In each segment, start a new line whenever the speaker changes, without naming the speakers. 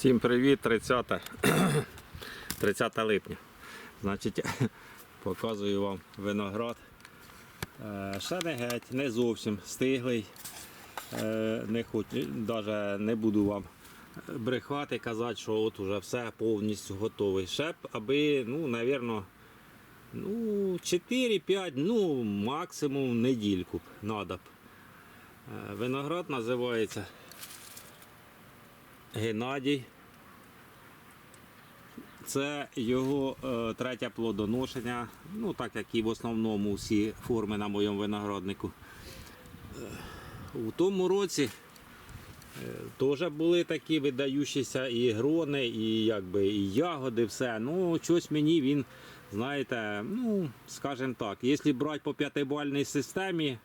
Всім привіт, 30, 30 липня. Значить, показую вам виноград. Е, Ще не геть, не зовсім стиглий. Е, Не хочу, навіть не буду вам брехати, казати, що от уже все повністю готовий. Ще б, аби, ну, навірно, ну, 4-5, ну, максимум недільку надо б. Е, Виноград називається Геннадій. Це його е, третє плодоношення, ну так як і в основному всі форми на моєму винограднику. Е, у тому році е, теж були такі видаючіся і грони, і якби і ягоди, все. Ну, щось мені він, знаєте, ну, скажімо так, якщо брати по п'ятибальній системі,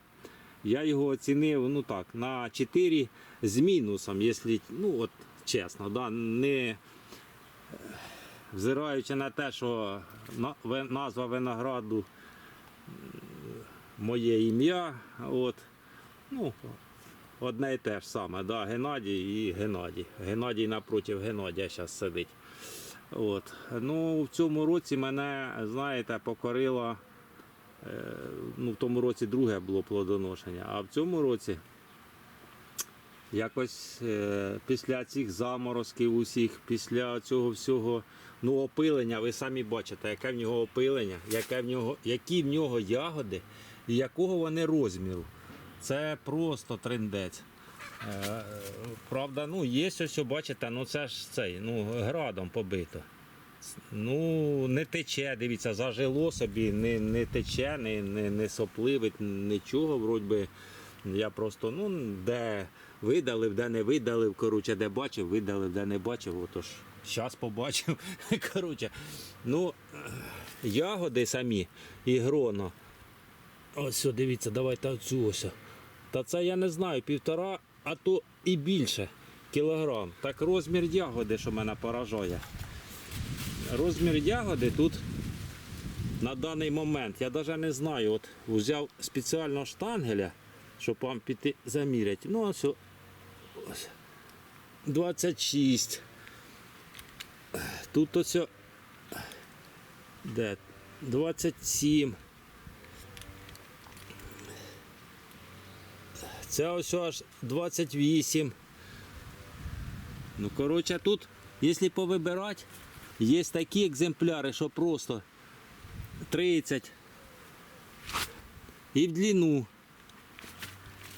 я його оцінив ну так, на 4 з мінусом, якщо, ну от чесно, да, не взираючи на те, що назва винограду моє ім'я, от, ну, одне і те ж саме, да, Геннадій і Геннадій. Геннадій напроти Геннадія зараз сидить. От. Ну, в цьому році мене, знаєте, покорило ну, в тому році друге було плодоношення, а в цьому році якось е, після цих заморозків усіх, після цього всього ну, опилення, ви самі бачите, яке в нього опилення, яке в нього, які в нього ягоди і якого вони розміру. Це просто трендець. Е, Правда, ну є ось, бачите, ну це ж цей, ну, градом побито. Ну, не тече, дивіться, зажило собі, не, не тече, не, не, не сопливить, нічого. Вроді я просто, ну, де видалив, де не видалив, коротше, де бачив, видалив, де не бачив, отож, зараз побачив. Коротше, ну, ягоди самі і гроно. Ось, дивіться, давайте оцю ось. Та це я не знаю, півтора, а то і більше кілограм. Так розмір ягоди, що мене поражає. Розмір ягоди тут на даний момент, я навіть не знаю, от взяв спеціально штангеля, щоб вам піти заміряти. Ну, ось, ось 26. Тут ось де? 27. Це ось аж 28. Ну, коротше, тут, якщо повибирати, Є такі екземпляри, що просто 30 і в длину.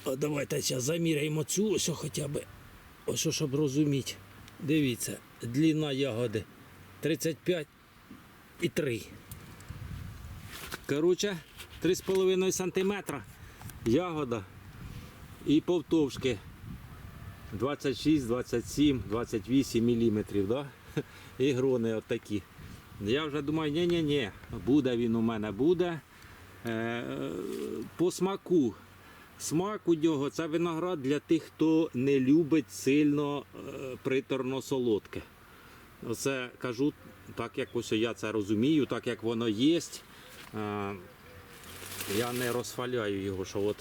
О, давайте зараз заміряємо цю ось хоча б. Ось щоб розуміти. Дивіться, длина ягоди 35 і 3. Коротше, 3,5 см ягода і повтовшки 26, 27, 28 міліметрів, да? І отакі. Я вже думаю, ні-ні-ні, буде він у мене буде. Е, по смаку. Смак у нього це виноград для тих, хто не любить сильно е, приторно солодке. Оце кажу, так як ось я це розумію, так як воно є. Е, я не розхваляю його, що от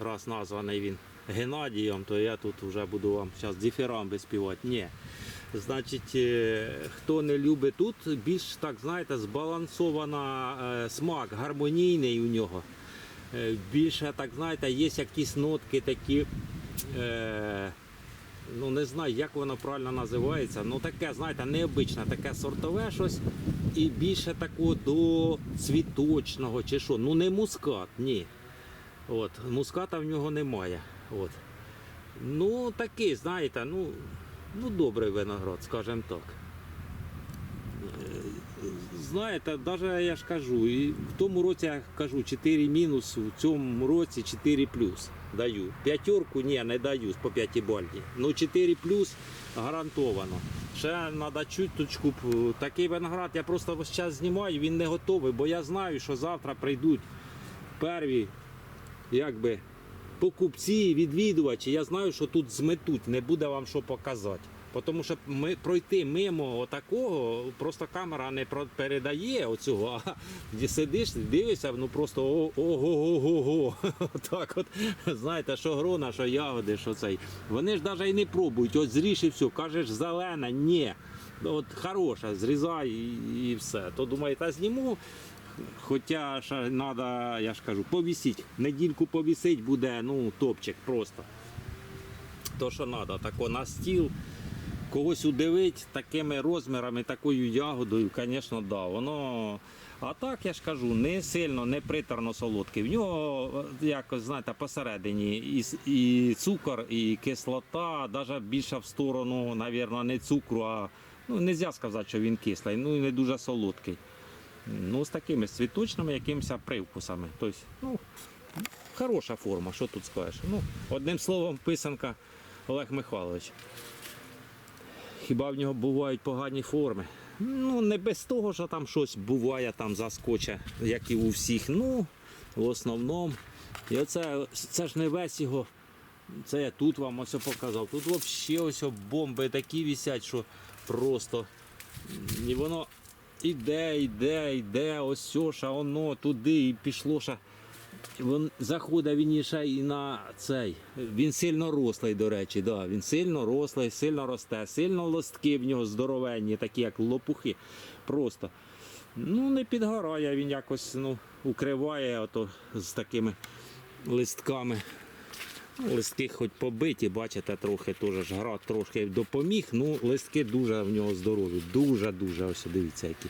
раз названий він Геннадієм, то я тут вже буду вам зараз дифірамби співати. Ні. Значить, е, хто не любить тут, більш так знаєте, збалансована е, смак, гармонійний у нього. Е, Більше, так знаєте, є якісь нотки такі. Е, ну не знаю, як воно правильно називається. Ну таке, знаєте, необичне, таке сортове щось. І більше такого до цвіточного чи що. Ну не мускат, ні. От, муската в нього немає. От. Ну, такий, знаєте, ну, ну добрий виноград, скажімо так. Е, Знаєте, навіть я ж кажу, і в тому році я кажу 4 мінус, в цьому році 4 плюс даю. П'ятерку ні, не даю по 5 бальні. Ну 4 плюс гарантовано. Ще треба чуточку. Такий виноград я просто весь час знімаю, він не готовий, бо я знаю, що завтра прийдуть перві якби покупці, відвідувачі, я знаю, що тут зметуть, не буде вам що показати. Тому що ми пройти мимо отакого, просто камера не передає оцього, а сидиш, дивишся, ну просто ого-го-го-го. Так от, знаєте, що грона, що ягоди, що цей. Вони ж навіть і не пробують, от зріж і все, кажеш зелена, ні. От хороша, зрізай і, і все. То думаю, та зніму. Хоча ще треба, я ж кажу, повісити. Недільку повісить буде, ну, топчик просто. То, що треба, тако на стіл. Когось удивить такими розмірами, такою ягодою, звісно, да. Воно. А так я ж кажу, не сильно, не приторно солодкий. В нього, якось, знаєте, посередині і, і цукор, і кислота, навіть більше в сторону, мабуть, не цукру, а ну, не можна сказати, що він кислий, ну і не дуже солодкий. Ну, з такими з цвіточними якимись привкусами. Тобто, ну, хороша форма, що тут скажеш. Ну, одним словом, писанка Олег Михайлович. Хіба в нього бувають погані форми? Ну, не без того, що там щось буває, там заскоче, як і у всіх. Ну, в основному. І оце, це ж не весь його. Це я тут вам ось показав. Тут взагалі ось бомби такі висять, що просто. І воно іде, йде, йде, ось ша воно туди і пішло. Ша. Він заходить він ще і на цей. Він сильно рослий, до речі, да. він сильно рослий, сильно росте, сильно листки в нього здоровенні, такі як лопухи. Просто. Ну, не підгорає, він якось ну, укриває ото з такими листками. Листки хоч побиті, бачите, трохи теж ж град трошки допоміг. Ну, листки дуже в нього здорові. Дуже-дуже, ось дивіться, які.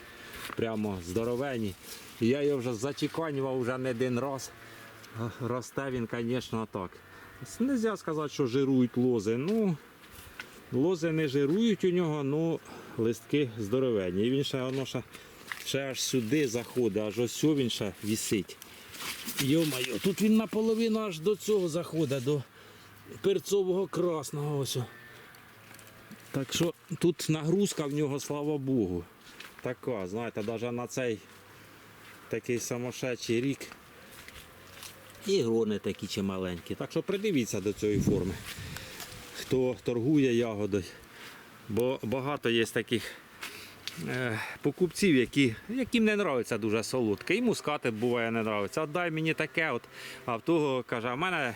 Прямо здоровені. Я його вже зачеканював вже не один раз. Росте він, звісно, так. Не можна сказати, що жирують лози. Ну, лози не жирують у нього, ну листки здоровенні. І він ще, воно ще, ще аж сюди заходить, аж ось він ще вісить. Йо-моє, тут він наполовину аж до цього заходить, до перцового красного. Ось. Так що тут нагрузка в нього, слава Богу. Така, знаєте, навіть на цей такий самошедший рік. І грони такі чималенькі. Так що придивіться до цієї форми. Хто торгує ягодою. Бо багато є таких покупців, які, яким не подобається дуже солодке. І мускати буває не подобається. Дай мені таке, от, а в того каже, а в мене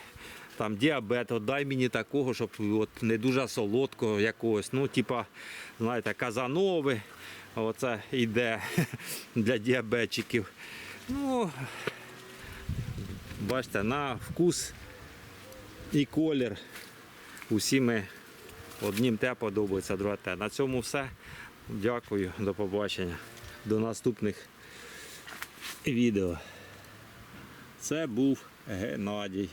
там діабет, от дай мені такого, щоб от, не дуже солодкого якогось. Ну, типа, знаєте, казанови. Оце йде для діабетчиків. Ну, бачите, на вкус і колір. Усі ми однім те подобається, друге те. На цьому все. Дякую, до побачення. До наступних відео. Це був Геннадій.